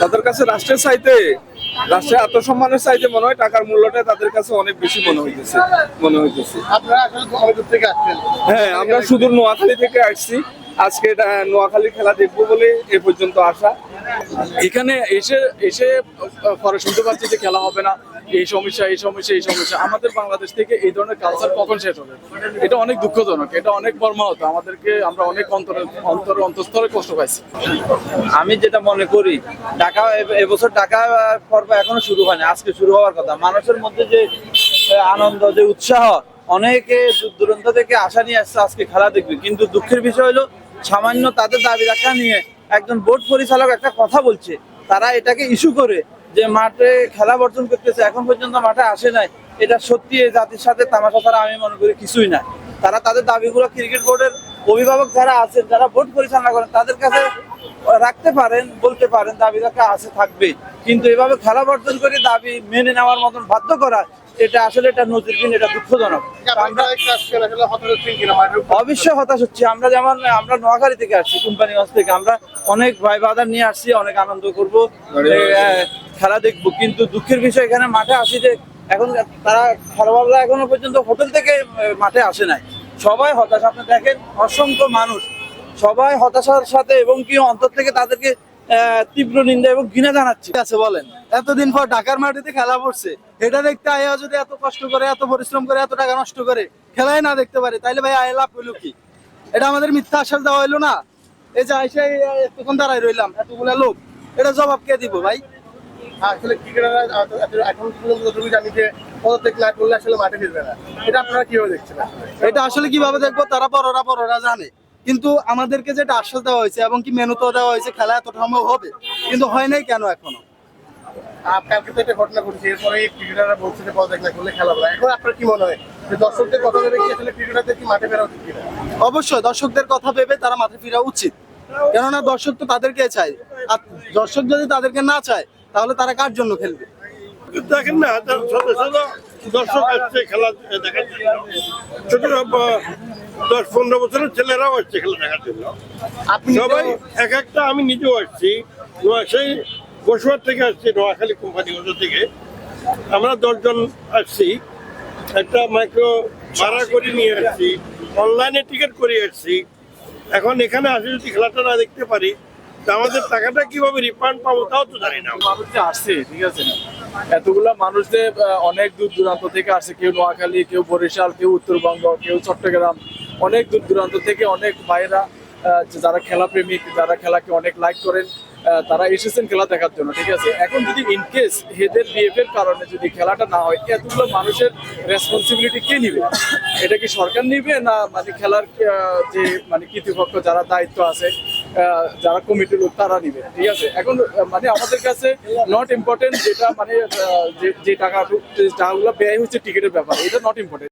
তাদের কাছে রাষ্ট্রের চাইতে রাষ্ট্রের আত্মসম্মানের চাইতে মনে হয় টাকার মূল্যটা তাদের কাছে অনেক বেশি মনে হইতেছে মনে হইতেছে। হ্যাঁ আমরা শুধু নোয়াখালী থেকে আসছি। আজকে নোয়াখালী খেলা দেখব বলে এ পর্যন্ত আসা। এখানে এসে এসে পরে শুনতে পাচ্ছি যে খেলা হবে না। এই সমস্যা এই সমস্যা এই সমস্যা। আমাদের বাংলাদেশ থেকে এই ধরনের কালচার কখন শেষ হবে? এটা অনেক দুঃখজনক, এটা অনেক মর্মাহত। আমাদেরকে আমরা অনেক অন্তরে অন্তরে অন্তঃস্থলে কষ্ট পাইছি। আমি যেটা মনে করি, ঢাকা এবছর ঢাকা পর্ব এখনও শুরু হয়নি, আজকে শুরু হওয়ার কথা। মানুষের মধ্যে যে আনন্দ, যে উৎসাহ, অনেকে দূর দূরান্ত থেকে আশা নিয়ে আসছে, আজকে খেলা দেখবে। কিন্তু দুঃখের বিষয় হলো, সামান্য তাদের দাবি রাখা নিয়ে একজন বোর্ড পরিচালক একটা কথা বলছে, তারা এটাকে ইস্যু করে যে মাঠে খেলা বর্জন করতেছে, এখন পর্যন্ত মাঠে আসে নাই। এটা সত্যি, এই জাতির সাথে তামাশা ছাড়া আমি মনে করি কিছুই না। তারা তাদের দাবিগুলো ক্রিকেট বোর্ডের অভিভাবক যারা আছেন, যারা বোর্ড পরিচালনা করেন, তাদের কাছে রাখতে পারেন, বলতে পারেন, দাবি রাখা আছে থাকবে কিন্তু এভাবে খেলা বর্জন করে দাবি মেনে নেওয়ার মতন বাধ্য করা এটা আসলে এটা নজিরবিন এটা দুঃখজনক। অবশ্যই হতাশ হচ্ছে। আমরা যেমন আমরা নোয়াখালী থেকে আসছি কোম্পানিগঞ্জ থেকে। আমরা অনেক ভাই বাদার নিয়ে আসছি অনেক আনন্দ করব খেলা দেখব। কিন্তু দুঃখের বিষয় এখানে মাঠে আসি যে এখন তারা খেলোয়াড়রা এখনও পর্যন্ত হোটেল থেকে মাঠে আসে নাই। সবাই হতাশ। আপনি দেখেন অসংখ্য মানুষ সবাই হতাশার সাথে এবং কি অন্তর থেকে তাদেরকে তীব্র নিন্দা এবং ঘৃণা জানাচ্ছে। আছে বলেন। এতদিন পর ঢাকার মাটিতে খেলা পড়ছে। এটা দেখতে আয়া যদি এত কষ্ট করে এত পরিশ্রম করে এত টাকা নষ্ট করে খেলাই না দেখতে পারে তাইলে ভাই আয় লাভ হইল কি? এটা আমাদের মিথ্যা আশ্বাস দেওয়া হইল না? এই যে আইসা এতক্ষণ দাঁড়াই রইলাম এতগুলা লোক। এটা জবাব কে দিব ভাই? আসলে ক্রিকেটাররা এখন যতটুকু জানি যে পদত্যাগ না করলে আসলে মাঠে ফিরবে না। এটা আপনারা কীভাবে দেখছেন? আসলে? এটা আসলে কীভাবে দেখব? তারা বড়রা বড়রা জানে। কিন্তু আমাদেরকে যেটা আশ্বাস দেওয়া হয়েছে এবং কি মেনুতেও দেওয়া হয়েছে খেলা এত সময় হবে? কিন্তু হয় নাই কেন এখনও? কালকে তো একটা ঘটনা ঘটেছে এরপরে ক্রিকেটাররা বলছে যে পদত্যাগ না করলে খেলা হবে। এখন আপনার কি মনে হয়? যে দর্শকদের কথা ভেবে কি আসলে ক্রিকেটারদের কি মাঠে ফেরা উচিত কিনা? অবশ্যই দর্শকদের কথা ভেবে তারা মাঠে ফেরা উচিত। কেননা দর্শক তো তাদেরকে চায়। আর দর্শক যদি তাদেরকে না চায় তাহলে তারা কার জন্য খেলবে? দেখেন না তার শত শত দর্শক আসছে খেলা দেখার ছোট দশ পনেরো বছরের ছেলেরাও আসছে খেলা দেখার জন্য। সবাই এক একটা আমি নিজেও আসছি। সেই বসুয়ার থেকে আসছি নোয়াখালী কোম্পানি থেকে। আমরা দশজন আসছি। একটা মাইক্রো ভাড়া করে নিয়ে আসছি। অনলাইনে টিকিট করে আসছি। এখন এখানে আসে যদি খেলাটা না দেখতে পারি তা আমাদের টাকাটা কীভাবে রিফান্ড পাবো তাও তো জানি না আসছে ঠিক আছে। এতগুলা মানুষ যে অনেক দূর দূরান্ত থেকে আসে কেউ নোয়াখালী, কেউ বরিশাল, কেউ উত্তরবঙ্গ, কেউ চট্টগ্রাম। অনেক দূর দূরান্ত থেকে অনেক ভাইরা যারা খেলা প্রেমিক, যারা খেলাকে অনেক লাইক করেন তারা এসেছেন খেলা দেখার জন্য, ঠিক আছে? এখন যদি ইনকেস হেদের বিএফ এর কারণে যদি খেলাটা না হয়, এতগুলো মানুষের রেসপন্সিবিলিটি কে নিবে? এটা কি সরকার নিবে না মানে খেলার যে মানে কর্তৃপক্ষ যারা দায়িত্ব আছে যারা কমিটির লোক, তারা নিবে। ঠিক আছে? এখন মানে আমাদের কাছে নট ইম্পর্টেন্ট যেটা মানে যে টাকা টাকাগুলো ব্যয় হচ্ছে টিকিটের ব্যাপার, এটা নট ইম্পর্টেন্ট